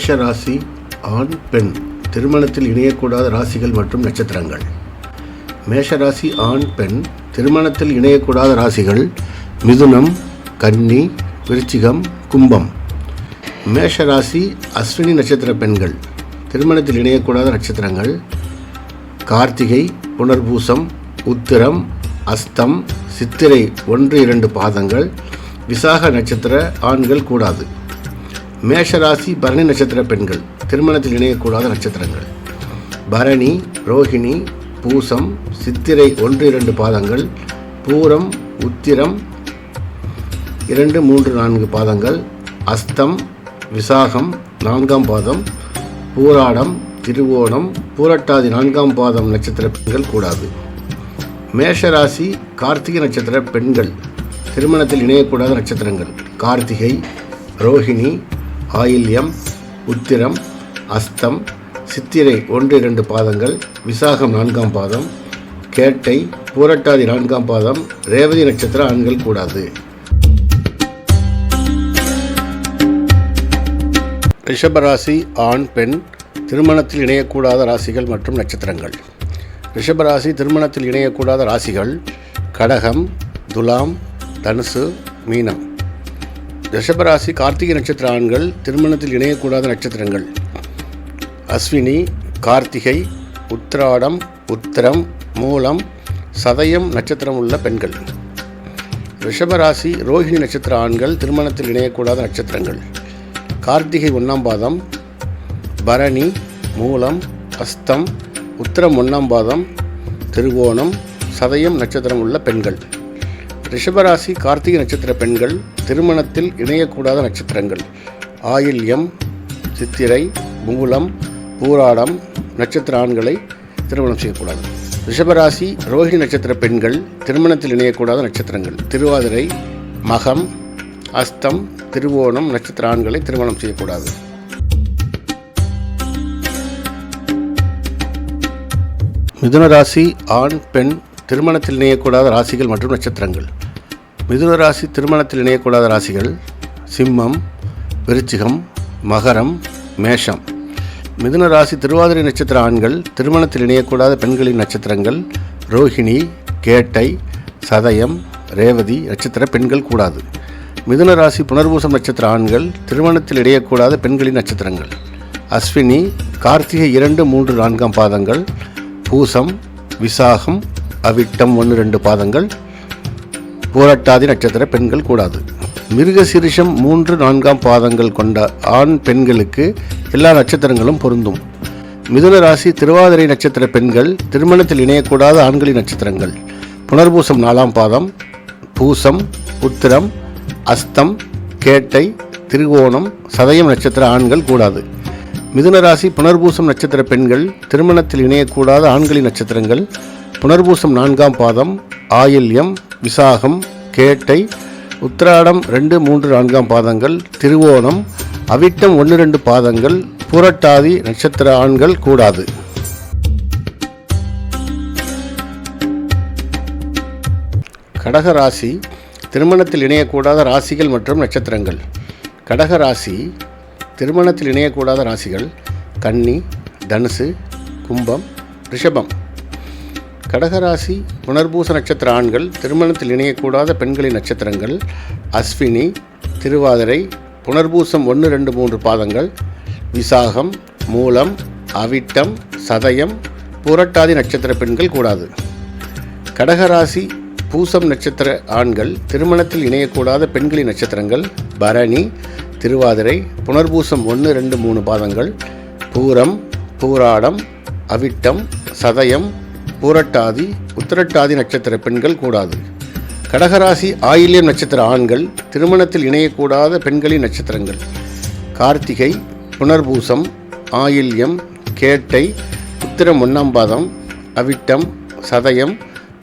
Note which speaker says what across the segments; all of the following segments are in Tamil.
Speaker 1: மேஷ ராசி ஆண் பெண். திருமணத்தில் இணையக்கூடாத ராசிகள் மற்றும் நட்சத்திரங்கள். மேஷ ராசி ஆண் பெண். திருமணத்தில் இணையக்கூடாத ராசிகள் மிதுனம் கன்னி விருச்சிகம் கும்பம். மேஷ ராசி அஸ்வினி நட்சத்திர பெண்கள். திருமணத்தில் இணையக்கூடாத நட்சத்திரங்கள். கார்த்திகை புனர்பூசம் உத்திரம் அஸ்தம் சித்திரை ஒன்று இரண்டு பாதங்கள். விசாக நட்சத்திர ஆண்கள் கூடாது. மேஷராசி பரணி நட்சத்திர பெண்கள். திருமணத்தில் இணையக்கூடாத நட்சத்திரங்கள். பரணி ரோஹிணி பூசம் சித்திரை ஒன்று இரண்டு பாதங்கள். பூரம் உத்திரம் இரண்டு மூன்று நான்கு பாதங்கள். அஸ்தம் விசாகம் நான்காம் பாதம். பூராடம் திருவோணம் பூரட்டாதி நான்காம் பாதம் நட்சத்திர பெண்கள் கூடாது. மேஷராசி கார்த்திகை நட்சத்திர பெண்கள். திருமணத்தில் இணையக்கூடாத நட்சத்திரங்கள். கார்த்திகை ரோஹிணி ஆயில்யம் உத்திரம் அஸ்தம் சித்திரை ஒன்று இரண்டு பாதங்கள் விசாகம் நான்காம் பாதம் கேட்டை பூரட்டாதி நான்காம் பாதம் ரேவதி நட்சத்திர ஆண்கள் கூடாது. ரிஷபராசி ஆண் பெண் திருமணத்தில் இணையக்கூடாத ராசிகள் மற்றும் நட்சத்திரங்கள். ரிஷபராசி திருமணத்தில் இணையக்கூடாத ராசிகள் கடகம் துலாம் தனுசு மீனம். ரிஷபராசி கார்த்திகை நட்சத்திர ஆண்கள் திருமணத்தில் இணையக்கூடாத நட்சத்திரங்கள். அஸ்வினி கார்த்திகை உத்திராடம் உத்திரம் மூலம் சதயம் நட்சத்திரம் உள்ள பெண்கள். ரிஷபராசி ரோஹிணி நட்சத்திர ஆண்கள் திருமணத்தில் இணையக்கூடாத நட்சத்திரங்கள். கார்த்திகை ஒன்றாம் பாதம் பரணி மூலம் அஸ்தம் உத்திரம் ஒன்றாம் பாதம் திருவோணம் சதயம் நட்சத்திரம் உள்ள பெண்கள். ரிஷபராசி கார்த்திகை நட்சத்திர பெண்கள் திருமணத்தில் இணையக்கூடாத நட்சத்திரங்கள். ஆயில்யம் சித்திரை மூலம் பூராடம் நட்சத்திர ஆண்களை திருமணம் செய்யக்கூடாது. ரிஷபராசி ரோஹிணி நட்சத்திர பெண்கள் திருமணத்தில் இணையக்கூடாத நட்சத்திரங்கள். திருவாதிரை மகம் அஸ்தம் திருவோணம் நட்சத்திர ஆண்களை திருமணம் செய்யக்கூடாது. மிதுன ராசி ஆண் பெண் திருமணத்தில் இணையக்கூடாத ராசிகள் மற்றும் நட்சத்திரங்கள். மிதுன ராசி திருமணத்தில் இணையக்கூடாத ராசிகள் சிம்மம் விருச்சிகம் மகரம் மேஷம். மிதுன ராசி திருவாதிரை நட்சத்திர ஆண்கள் திருமணத்தில் இணையக்கூடாத பெண்களின் நட்சத்திரங்கள் ரோஹிணி கேட்டை சதயம் ரேவதி நட்சத்திர பெண்கள் கூடாது. மிதுன ராசி புனர்பூசம் நட்சத்திர ஆண்கள் திருமணத்தில் இணையக்கூடாத பெண்களின் நட்சத்திரங்கள். அஸ்வினி கார்த்திகை இரண்டு மூன்று நான்காம் பாதங்கள் பூசம் விசாகம் அவிட்டம் ஒன்று ரெண்டு பாதங்கள் போராட்டாதி நட்சத்திர பெண்கள் கூடாது. மிருக சிறுஷம் மூன்று நான்காம் பாதங்கள் கொண்ட ஆண் பெண்களுக்கு எல்லா நட்சத்திரங்களும் பொருந்தும். மிதுன ராசி திருவாதிரை நட்சத்திர பெண்கள் திருமணத்தில் இணையக்கூடாத ஆண்களின் நட்சத்திரங்கள். புனர்பூசம் நாலாம் பாதம் பூசம் உத்திரம் அஸ்தம் கேட்டை திருகோணம் சதயம் நட்சத்திர ஆண்கள் கூடாது. மிதுன ராசி புனர்பூசம் நட்சத்திர பெண்கள் திருமணத்தில் இணையக்கூடாத ஆண்களின் நட்சத்திரங்கள். புனர்பூசம் நான்காம் பாதம் ஆயில்யம் விசாகம் கேட்டை உத்திராடம் ரெண்டு மூன்று நான்காம் பாதங்கள் திருவோணம் அவிட்டம் ஒன்று ரெண்டு பாதங்கள் பூரட்டாதி நட்சத்திர ஆண்கள் கூடாது. கடக ராசி திருமணத்தில் இணையக்கூடாத ராசிகள் மற்றும் நட்சத்திரங்கள். கடக ராசி திருமணத்தில் இணையக்கூடாத ராசிகள் கன்னி தனுசு கும்பம் ரிஷபம். கடகராசி புனர்பூச நட்சத்திர ஆண்கள் திருமணத்தில் இணையக்கூடாத பெண்களின் நட்சத்திரங்கள் அஸ்வினி திருவாதிரை புனர்பூசம் ஒன்று ரெண்டு மூன்று பாதங்கள் விசாகம் மூலம் அவிட்டம் சதயம் புரட்டாதி நட்சத்திர பெண்கள் கூடாது. கடகராசி பூசம் நட்சத்திர ஆண்கள் திருமணத்தில் இணையக்கூடாத பெண்களின் நட்சத்திரங்கள் பரணி திருவாதிரை புனர்பூசம் ஒன்று ரெண்டு மூணு பாதங்கள் பூரம் பூராடம் அவிட்டம் சதயம் பூரட்டாதி உத்திரட்டாதி நட்சத்திர பெண்கள் கூடாது. கடகராசி ஆயில்யம் நட்சத்திர ஆண்கள் திருமணத்தில் இணையக்கூடாத பெண்களின் நட்சத்திரங்கள். கார்த்திகை புனர்பூசம் ஆயில்யம் கேட்டை உத்திரம் ஒன்றாம் பாதம் அவிட்டம் சதயம்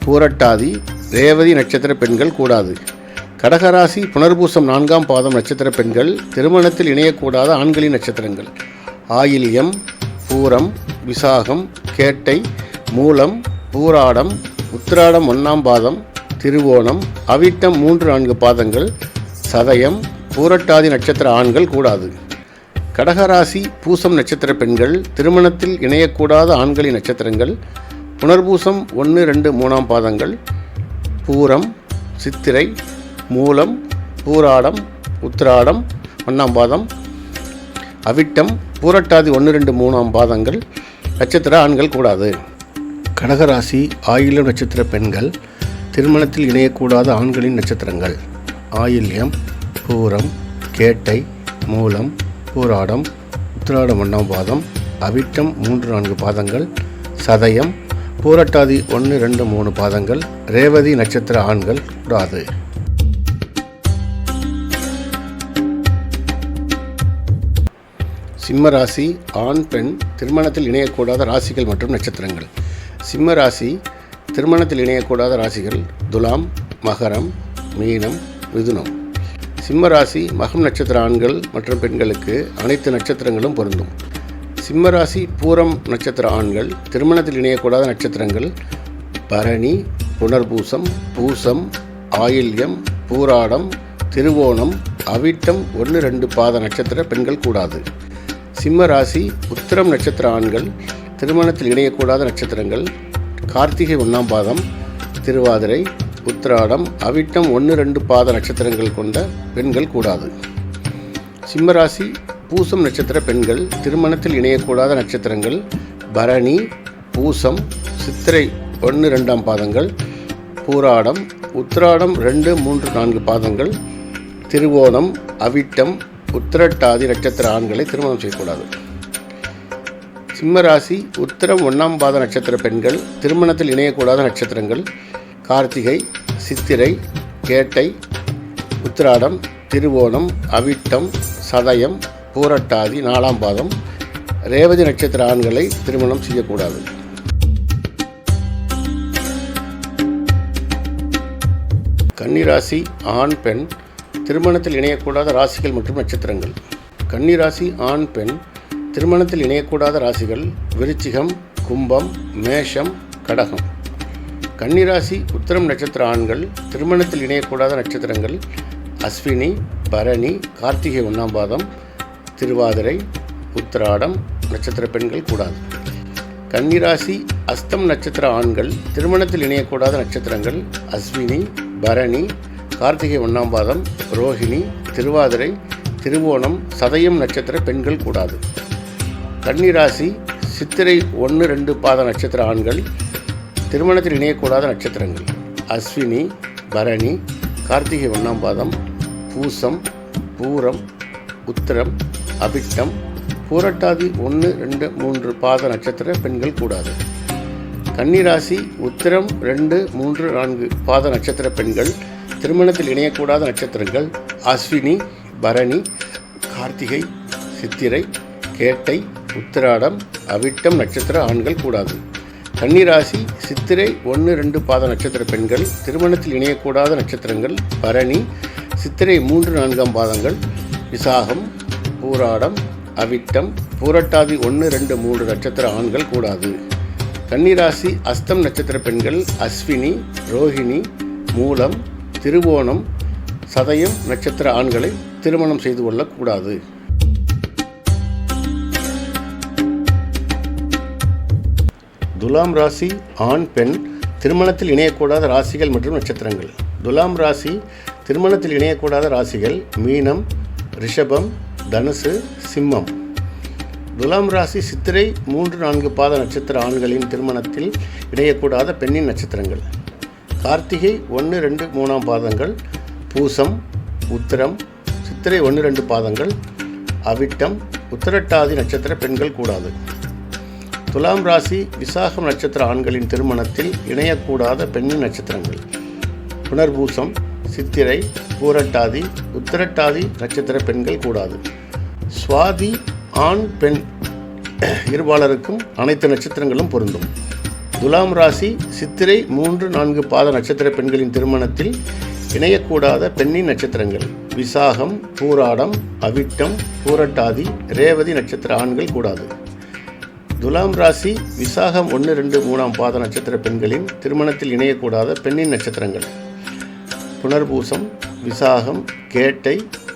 Speaker 1: பூரட்டாதி ரேவதி நட்சத்திர பெண்கள் கூடாது. கடகராசி புனர்பூசம் நான்காம் பாதம் நட்சத்திர பெண்கள் திருமணத்தில் இணையக்கூடாத ஆண்களின் நட்சத்திரங்கள். ஆயில்யம் பூரம் விசாகம் கேட்டை மூலம் பூராடம் உத்திராடம் ஒன்றாம் பாதம் திருவோணம் அவிட்டம் மூன்று நான்கு பாதங்கள் சதயம் பூரட்டாதி நட்சத்திர ஆண்கள் கூடாது. கடகராசி பூசம் நட்சத்திர பெண்கள் திருமணத்தில் இணையக்கூடாத ஆண்களின் நட்சத்திரங்கள் புனர்பூசம் ஒன்று ரெண்டு மூணாம் பாதங்கள் பூரம் சித்திரை மூலம் பூராடம் உத்திராடம் ஒன்றாம் பாதம் அவிட்டம் பூரட்டாதி ஒன்று ரெண்டு மூணாம் பாதங்கள் நட்சத்திர ஆண்கள் கூடாது. கடகராசி ஆயிலம் நட்சத்திர பெண்கள் திருமணத்தில் இணையக்கூடாத ஆண்களின் நட்சத்திரங்கள். ஆயில்யம் பூரம் கேட்டை மூலம் பூராடம் உத்திராடம் ஒன்றாம் பாதம் அவிட்டம் மூன்று நான்கு பாதங்கள் சதயம் பூரட்டாதி ஒன்று ரெண்டு மூணு பாதங்கள் ரேவதி நட்சத்திர ஆண்கள் கூடாது. சிம்ம ராசி ஆண் பெண் திருமணத்தில் இணையக்கூடாத ராசிகள் மற்றும் நட்சத்திரங்கள். சிம்ம ராசி திருமணத்தில் இணையக்கூடாத ராசிகள் துலாம் மகரம் மீனம் மிதுனம். சிம்ம ராசி மகம் நட்சத்திர ஆண்கள் மற்றும் பெண்களுக்கு அனைத்து நட்சத்திரங்களும் பொருந்தும். சிம்ம ராசி பூரம் நட்சத்திர ஆண்கள் திருமணத்தில் இணையக்கூடாத நட்சத்திரங்கள் பரணி புனர்பூசம் பூசம் ஆயில்யம் பூராடம் திருவோணம் அவிட்டம் ஒன்று ரெண்டு பாத நட்சத்திர பெண்கள் கூடாது. சிம்ம ராசி உத்திரம் நட்சத்திர ஆண்கள் திருமணத்தில் இணையக்கூடாத நட்சத்திரங்கள் கார்த்திகை ஒன்றாம் பாதம் திருவாதிரை உத்திராடம் அவிட்டம் ஒன்று ரெண்டு பாத நட்சத்திரங்கள் கொண்ட பெண்கள் கூடாது. சிம்மராசி பூசம் நட்சத்திர பெண்கள் திருமணத்தில் இணையக்கூடாத நட்சத்திரங்கள் பரணி பூசம் சித்திரை ஒன்று ரெண்டாம் பாதங்கள் பூராடம் உத்திராடம் ரெண்டு மூன்று நான்கு பாதங்கள் திருவோணம் அவிட்டம் உத்திரட்டாதி நட்சத்திர ஆண்களை திருமணம் செய்யக்கூடாது. சிம்மராசி உத்திரம் ஒன்றாம் பாத நட்சத்திர பெண்கள் திருமணத்தில் இணையக்கூடாத நட்சத்திரங்கள் கார்த்திகை சித்திரை கேட்டை உத்திராடம் திருவோணம் அவிட்டம் சதயம் பூரட்டாதி நாலாம் பாதம். ரேவதி நட்சத்திர ஆண்களை திருமணம் செய்யக்கூடாது. கன்னிராசி ஆண் பெண் திருமணத்தில் இணையக்கூடாத ராசிகள் மற்றும் நட்சத்திரங்கள். கன்னிராசி ஆண் பெண் திருமணத்தில் இணையக்கூடாத ராசிகள் விருச்சிகம் கும்பம் மேஷம் கடகம். கன்னிராசி உத்திரம் நட்சத்திர ஆண்கள் திருமணத்தில் இணையக்கூடாத நட்சத்திரங்கள் அஸ்வினி பரணி கார்த்திகை ஒன்றாம் பாதம் திருவாதிரை உத்திராடம் நட்சத்திர பெண்கள் கூடாது. கன்னிராசி அஸ்தம் நட்சத்திர ஆண்கள் திருமணத்தில் இணையக்கூடாத நட்சத்திரங்கள் அஸ்வினி பரணி கார்த்திகை ஒன்றாம் பாதம் ரோஹிணி திருவாதிரை திருவோணம் சதயம் நட்சத்திர பெண்கள் கூடாது. கன்னிராசி சித்திரை ஒன்று ரெண்டு பாத நட்சத்திர ஆண்கள் திருமணத்தில் இணையக்கூடாத நட்சத்திரங்கள். அஸ்வினி பரணி கார்த்திகை ஒன்றாம் பாதம் பூசம் பூரம் உத்திரம் அபிட்டம் பூரட்டாதி ஒன்று ரெண்டு மூன்று பாத நட்சத்திர பெண்கள் கூடாது. கன்னிராசி உத்திரம் ரெண்டு மூன்று நான்கு பாத நட்சத்திர பெண்கள் திருமணத்தில் இணையக்கூடாத நட்சத்திரங்கள் அஸ்வினி பரணி கார்த்திகை சித்திரை கேட்டை உத்திராடம் அவிட்டம் நட்சத்திர ஆண்கள் கூடாது. கன்னிராசி சித்திரை ஒன்று ரெண்டு பாத நட்சத்திர பெண்கள் திருமணத்தில் இணையக்கூடாத நட்சத்திரங்கள் பரணி சித்திரை மூன்று நான்காம் பாதங்கள் விசாகம் பூராடம் அவிட்டம் பூரட்டாதி ஒன்று ரெண்டு மூன்று நட்சத்திர ஆண்கள் கூடாது. கன்னிராசி அஸ்தம் நட்சத்திர பெண்கள் அஸ்வினி ரோஹிணி மூலம் திருவோணம் சதயம் நட்சத்திர ஆண்களை திருமணம் செய்து கொள்ளக்கூடாது. துலாம் ராசி ஆண் பெண் திருமணத்தில் இணையக்கூடாத ராசிகள் மற்றும் நட்சத்திரங்கள். துலாம் ராசி திருமணத்தில் இணையக்கூடாத ராசிகள் மீனம் ரிஷபம் தனுசு சிம்மம். துலாம் ராசி சித்திரை மூன்று நான்கு பாத நட்சத்திர ஆண்களின் திருமணத்தில் இணையக்கூடாத பெண்ணின் நட்சத்திரங்கள். கார்த்திகை ஒன்று ரெண்டு மூணாம் பாதங்கள். பூசம் உத்திரம் சித்திரை ஒன்று ரெண்டு பாதங்கள். அவிட்டம் உத்திரட்டாதி நட்சத்திர பெண்கள் கூடாது. துலாம் ராசி விசாகம் நட்சத்திர ஆண்களின் திருமணத்தில் இணையக்கூடாத பெண்ணின் நட்சத்திரங்கள். புனர்பூசம் சித்திரை பூரட்டாதி உத்திரட்டாதி நட்சத்திர பெண்கள் கூடாது. சுவாதி ஆண் பெண் இருபாலருக்கும் அனைத்து நட்சத்திரங்களும் பொருந்தும். துலாம் ராசி சித்திரை மூன்று நான்கு பாத நட்சத்திர பெண்களின் திருமணத்தில் இணையக்கூடாத பெண்ணின் நட்சத்திரங்கள். விசாகம் பூராடம் அவிட்டம் பூரட்டாதி ரேவதி நட்சத்திர ஆண்கள் கூடாது. துலாம் ராசி விசாகம் ஒன்று ரெண்டு மூணாம் பாத நட்சத்திர பெண்களின் திருமணத்தில் இணையக்கூடாத பெண்ணின் நட்சத்திரங்கள். புனர்பூசம் விசாகம் கேட்டை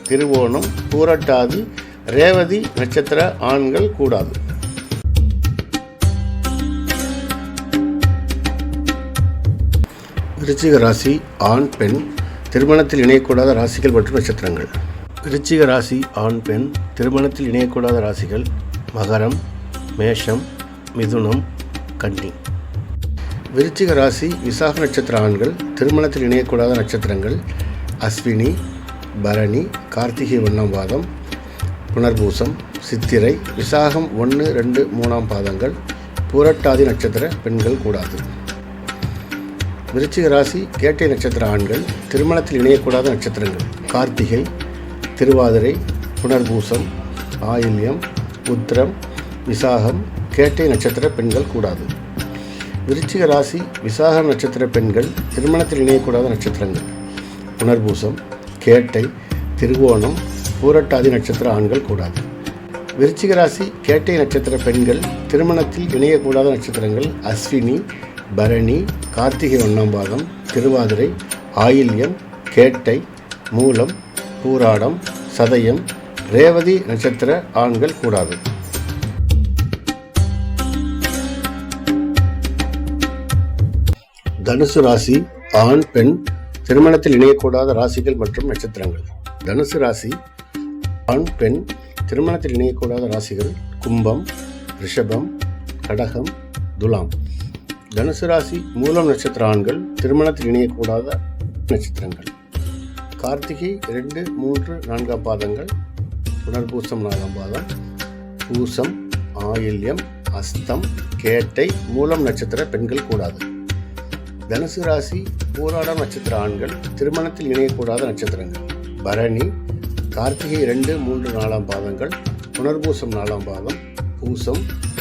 Speaker 1: திருவோணம் பூரட்டாதி ரேவதி நட்சத்திர ஆண்கள் கூடாது. விருச்சிக ராசி ஆண் பெண் திருமணத்தில் இணையக்கூடாத ராசிகள் மற்றும் நட்சத்திரங்கள். விருச்சிக ராசி ஆண் பெண் திருமணத்தில் இணையக்கூடாத ராசிகள் மகரம் மேஷம் மிதுனம் கன்னி. விருச்சிக ராசி விசாக நட்சத்திர ஆண்கள் திருமணத்தில் இணையக்கூடாத நட்சத்திரங்கள் அஸ்வினி பரணி கார்த்திகை ஒன்றாம் பாதம் புனர்பூசம் சித்திரை விசாகம் ஒன்று ரெண்டு மூணாம் பாதங்கள் பூரட்டாதி நட்சத்திர பெண்கள் கூடாது. விருச்சிக ராசி கேட்டை நட்சத்திர ஆண்கள் திருமணத்தில் இணையக்கூடாத நட்சத்திரங்கள் கார்த்திகை திருவாதிரை புனர்பூசம் ஆயில்யம் உத்திரம் விசாகம் கேட்டை நட்சத்திர பெண்கள் கூடாது. விருச்சிக ராசி விசாக நட்சத்திர பெண்கள் திருமணத்தில் இணையக்கூடாத நட்சத்திரங்கள். புனர்பூசம் கேட்டை திருவோணம் பூரட்டாதி நட்சத்திர ஆண்கள் கூடாது. விருச்சிக ராசி கேட்டை நட்சத்திர பெண்கள் திருமணத்தில் இணையக்கூடாத நட்சத்திரங்கள் அஸ்வினி பரணி கார்த்திகை ஒன்றாம் பாதம் திருவாதிரை ஆயில்யம் கேட்டை மூலம் பூராடம் சதயம் ரேவதி நட்சத்திர ஆண்கள் கூடாது. தனுசு ராசி ஆண் பெண் திருமணத்தில் இணையக்கூடாத ராசிகள் மற்றும் நட்சத்திரங்கள். தனுசு ராசி ஆண் பெண் திருமணத்தில் இணையக்கூடாத ராசிகள் கும்பம் ரிஷபம் கடகம் துலாம். தனுசு ராசி மூலம் நட்சத்திர ஆண்கள் திருமணத்தில் இணையக்கூடாத நட்சத்திரங்கள். கார்த்திகை இரண்டு மூன்று நான்காம் பாதங்கள். புனர்பூசம் நாலாம் பாதம். பூசம் ஆயில்யம் அஸ்தம் கேட்டை மூலம் நட்சத்திர பெண்கள் கூடாது. தனுசு ராசி போராடம் நட்சத்திர ஆண்கள் திருமணத்தில் இணையக்கூடாத நட்சத்திரங்கள். பரணி கார்த்திகை இரண்டு மூன்று நாலாம் பாதங்கள் புனர்பூசம் நாலாம் பாதம் பூசம்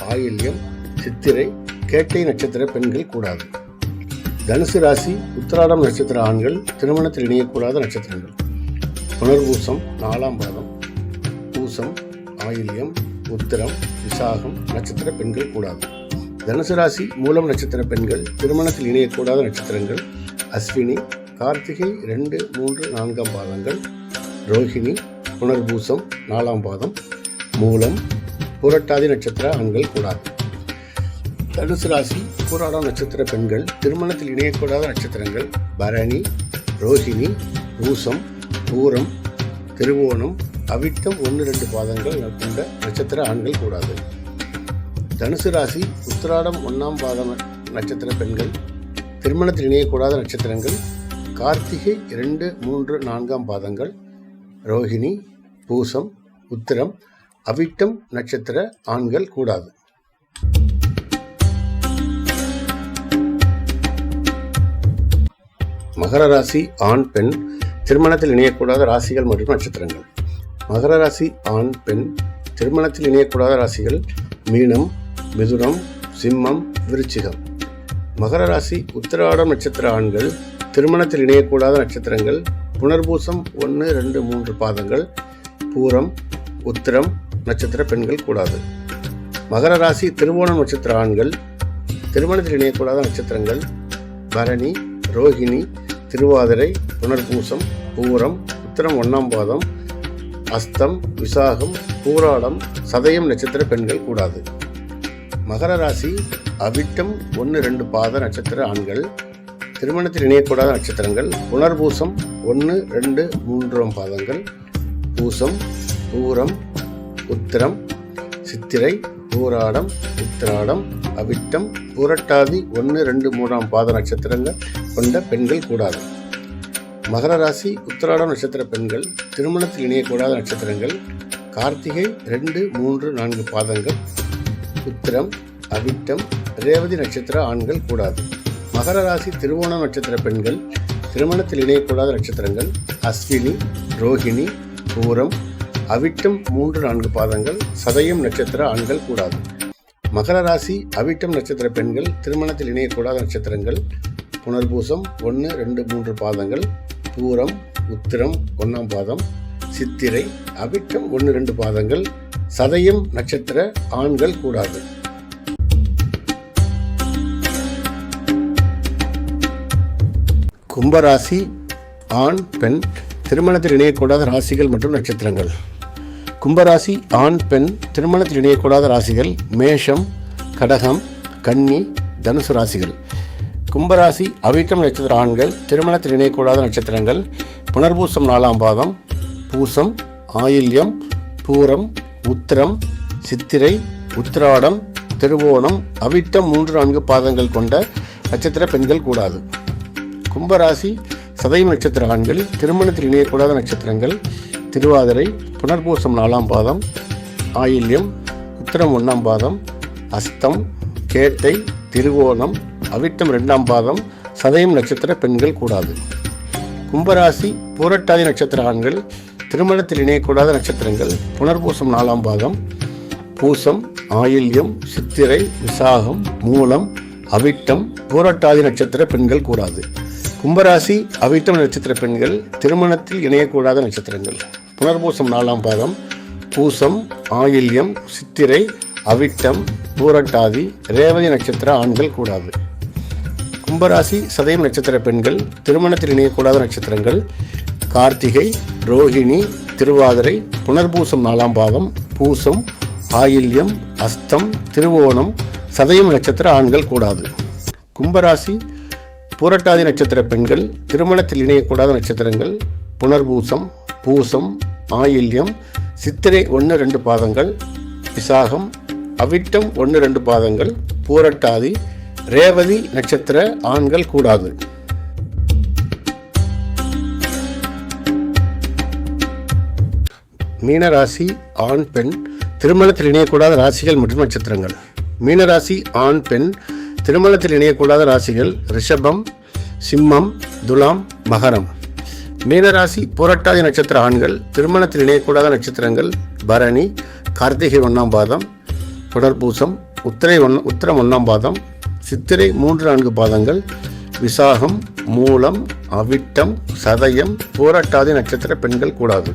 Speaker 1: ஆயில்யம் சித்திரை கேட்டை நட்சத்திர பெண்கள் கூடாது. தனுசு ராசி உத்திராடம் நட்சத்திர ஆண்கள் திருமணத்தில் இணையக்கூடாத நட்சத்திரங்கள். புனர்பூசம் நாலாம் பாதம் பூசம் ஆயில்யம் உத்திரம் விசாகம் நட்சத்திர பெண்கள் கூடாது. தனுசு ராசி மூலம் நட்சத்திர பெண்கள் திருமணத்தில் இணையக்கூடாத நட்சத்திரங்கள் அஸ்வினி கார்த்திகை ரெண்டு மூன்று நான்காம் பாதங்கள் ரோஹிணி புனர்பூசம் நாலாம் பாதம் மூலம் புரட்டாதி நட்சத்திர ஆண்கள் கூடாது. தனுசு ராசி பூராடம் நட்சத்திர பெண்கள் திருமணத்தில் இணையக்கூடாத நட்சத்திரங்கள் பரணி ரோஹிணி பூசம் பூரம் திருவோணம் அவிட்டம் ஒன்று ரெண்டு பாதங்கள் கொண்ட நட்சத்திர ஆண்கள் கூடாது. தனுசு ராசி உத்திராடம் ஒன்றாம் பாதம் நட்சத்திர பெண்கள் திருமணத்தில் இணையக்கூடாத நட்சத்திரங்கள் கார்த்திகை இரண்டு மூன்று நான்காம் பாதங்கள் ரோஹிணி பூசம் உத்திரம் அவிட்டம் நட்சத்திர ஆண்கள் கூடாது. மகர ராசி ஆண் பெண் திருமணத்தில் இணையக்கூடாத ராசிகள் மற்றும் நட்சத்திரங்கள். மகர ராசி ஆண் பெண் திருமணத்தில் இணையக்கூடாத ராசிகள் மீனம் மிதுனம் சிம்மம் விருச்சிகம். மகர ராசி உத்திராடம் நட்சத்திர ஆண்கள் திருமணத்தில் இணையக்கூடாத நட்சத்திரங்கள் புனர்பூசம் ஒன்று ரெண்டு மூன்று பாதங்கள் பூரம் உத்திரம் நட்சத்திர பெண்கள் கூடாது. மகர ராசி திருவோணம் நட்சத்திர ஆண்கள் திருமணத்தில் இணையக்கூடாத நட்சத்திரங்கள் பரணி ரோஹிணி திருவாதிரை புனர்பூசம் பூரம் உத்திரம் ஒன்றாம் பாதம் அஸ்தம் விசாகம் பூராடம் சதயம் நட்சத்திர பெண்கள் கூடாது. மகர ராசி அவிட்டம் ஒன்று ரெண்டு பாத நட்சத்திர ஆண்கள் திருமணத்தில் இணையக்கூடாத நட்சத்திரங்கள் புனர்பூசம் ஒன்று ரெண்டு மூன்றாம் பாதங்கள் பூசம் பூரம் உத்திரம் சித்திரை பூராடம் உத்திராடம் அவிட்டம் பூரட்டாதி ஒன்று ரெண்டு மூணாம் பாத நட்சத்திரங்கள் கொண்ட பெண்கள் கூடாது. மகர ராசி உத்திராடம் நட்சத்திர பெண்கள் திருமணத்தில் இணையக்கூடாத நட்சத்திரங்கள் கார்த்திகை ரெண்டு மூன்று நான்கு பாதங்கள் உத்திரம் அவிட்டம் ரேவதி நட்சத்திர ஆண்கள் கூடாது. மகர ராசி திருவோண நட்சத்திர பெண்கள் திருமணத்தில் இணையக்கூடாத நட்சத்திரங்கள் அஸ்வினி ரோஹிணி பூரம் அவிட்டம் மூன்று நான்கு பாதங்கள் சதயம் நட்சத்திர ஆண்கள் கூடாது. மகர ராசி அவிட்டம் நட்சத்திர பெண்கள் திருமணத்தில் இணையக்கூடாத நட்சத்திரங்கள் புனர்பூசம் ஒன்று ரெண்டு மூன்று பாதங்கள் பூரம் உத்திரம் ஒன்றாம் பாதம் சித்திரை அவிட்டம் ஒன்று ரெண்டு பாதங்கள் சதயம் நட்சத்திர ஆண்கள் கூடாது. கும்பராசி ஆண் பெண் திருமணத்தில் இணையக்கூடாத ராசிகள் மற்றும் நட்சத்திரங்கள். கும்பராசி ஆண் பெண் திருமணத்தில் இணையக்கூடாத ராசிகள் மேஷம் கடகம் கன்னி தனுசு ராசிகள். கும்பராசி அவிட்டம் நட்சத்திர ஆண்கள் திருமணத்தில் இணையக்கூடாத நட்சத்திரங்கள் புனர்பூசம் நாலாம் பாதம் பூசம் ஆயில்யம் பூரம் உத்திரம் சித்திரை உத்திராடம் திருவோணம் அவிட்டம் மூன்று நான்கு பாதங்கள் கொண்ட நட்சத்திர பெண்கள் கூடாது. கும்பராசி சதயம் நட்சத்திர ஆண்கள் திருமணத்தில் இணையக்கூடாத நட்சத்திரங்கள் திருவாதிரை புனர்பூசம் நாலாம் பாதம் ஆயில்யம் உத்திரம் ஒன்றாம் பாதம் அஸ்தம் கேட்டை திருவோணம் அவிட்டம் ரெண்டாம் பாதம் சதயம் நட்சத்திர பெண்கள் கூடாது. கும்பராசி பூரட்டாதி நட்சத்திர ஆண்கள் திருமணத்தில் இணையக்கூடாத நட்சத்திரங்கள். புனர்பூசம் நாலாம் பாகம். பூசம் ஆயில்யம் சித்திரை விசாகம் மூலம் அவிட்டம் பூரட்டாதி நட்சத்திர பெண்கள் கூடாது. கும்பராசி அவிட்டம் நட்சத்திர பெண்கள் திருமணத்தில் இணையக்கூடாத நட்சத்திரங்கள். புனர்பூசம் நாலாம் பாதம் பூசம் ஆயில்யம் சித்திரை அவிட்டம் பூரட்டாதி ரேவதி நட்சத்திர ஆண்கள் கூடாது. கும்பராசி சதயம் நட்சத்திர பெண்கள் திருமணத்தில் இணையக்கூடாத நட்சத்திரங்கள் கார்த்திகை ரோஹிணி திருவாதிரை புனர்பூசம் நாலாம் பாதம் பூசம் ஆயில்யம் அஸ்தம் திருவோணம் சதயம் நட்சத்திர ஆண்கள் கூடாது. கும்பராசி பூரட்டாதி நட்சத்திர பெண்கள் திருமணத்தில் இணையக்கூடாத நட்சத்திரங்கள் புனர்பூசம் பூசம் ஆயில்யம் சித்திரை ஒன்று ரெண்டு பாதங்கள் விசாகம் அவிட்டம் ஒன்று ரெண்டு பாதங்கள் பூரட்டாதி ரேவதி நட்சத்திர ஆண்கள் கூடாது. மீனராசி ஆண் பெண். திருமணத்தில் இணையக்கூடாத ராசிகள் மற்றும் நட்சத்திரங்கள். மீனராசி ஆண் பெண். திருமணத்தில் இணையக்கூடாத ராசிகள் ரிஷபம் சிம்மம் துலாம் மகரம். மீனராசி புரட்டாதி நட்சத்திர ஆண்கள். திருமணத்தில் இணையக்கூடாத நட்சத்திரங்கள் பரணி கார்த்திகை ஒன்றாம் பாதம் புனர்பூசம் உத்திரை ஒன் உத்திரம் ஒன்றாம் பாதம் சித்திரை மூன்று நான்கு பாதங்கள். விசாகம் மூலம் அவிட்டம் சதயம் போராட்டாதி நட்சத்திர பெண்கள் கூடாது.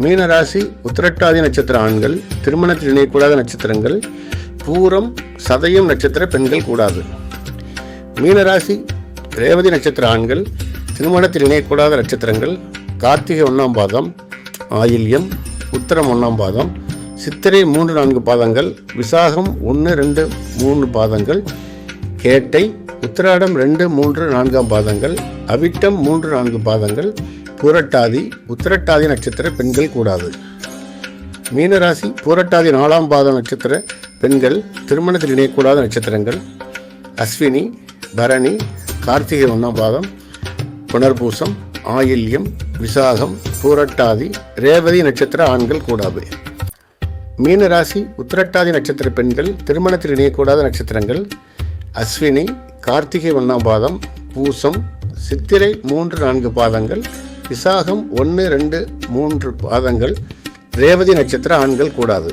Speaker 1: மீனராசி உத்திரட்டாதி நட்சத்திர ஆண்கள் திருமணத்தில் இணையக்கூடாத நட்சத்திரங்கள் பூரம் சதயம் நட்சத்திர பெண்கள் கூடாது. மீனராசி ரேவதி நட்சத்திர ஆண்கள் திருமணத்தில் இணையக்கூடாத நட்சத்திரங்கள் கார்த்திகை ஒன்றாம் பாதம் ஆயில்யம் உத்தரம் ஒன்றாம் பாதம் சித்திரை மூன்று நான்கு பாதங்கள் விசாகம் ஒன்று ரெண்டு மூணு பாதங்கள் கேட்டை உத்திராடம் ரெண்டு மூன்று நான்காம் பாதங்கள் அவிட்டம் மூன்று நான்கு பாதங்கள் பூரட்டாதி உத்திரட்டாதி நட்சத்திர பெண்கள் கூடாது. மீனராசி பூரட்டாதி நாலாம் பாத நட்சத்திர பெண்கள் திருமணத்தில் இணையக்கூடாத நட்சத்திரங்கள் அஸ்வினி பரணி கார்த்திகை ஒன்றாம் பாதம் புனர்பூசம் ஆயில்யம் விசாகம் பூரட்டாதி ரேவதி நட்சத்திர ஆண்கள் கூடாது. மீனராசி உத்திரட்டாதி நட்சத்திர பெண்கள் திருமணத்தில் இணையக்கூடாத நட்சத்திரங்கள் அஸ்வினி கார்த்திகை ஒன்றாம் பாதம் பூசம் சித்திரை மூன்று நான்கு பாதங்கள் விசாகம் ஒன்று ரெண்டு மூன்று பாதங்கள் ரேவதி நட்சத்திர ஆண்கள் கூடாது.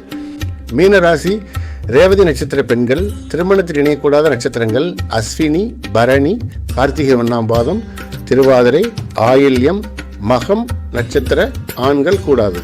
Speaker 1: மீனராசி ரேவதி நட்சத்திர பெண்கள் திருமணத்தில் இணையக்கூடாத நட்சத்திரங்கள் அஸ்வினி பரணி கார்த்திகை ஒன்றாம் பாதம் திருவாதிரை ஆயில்யம் மகம் நட்சத்திர ஆண்கள் கூடாது.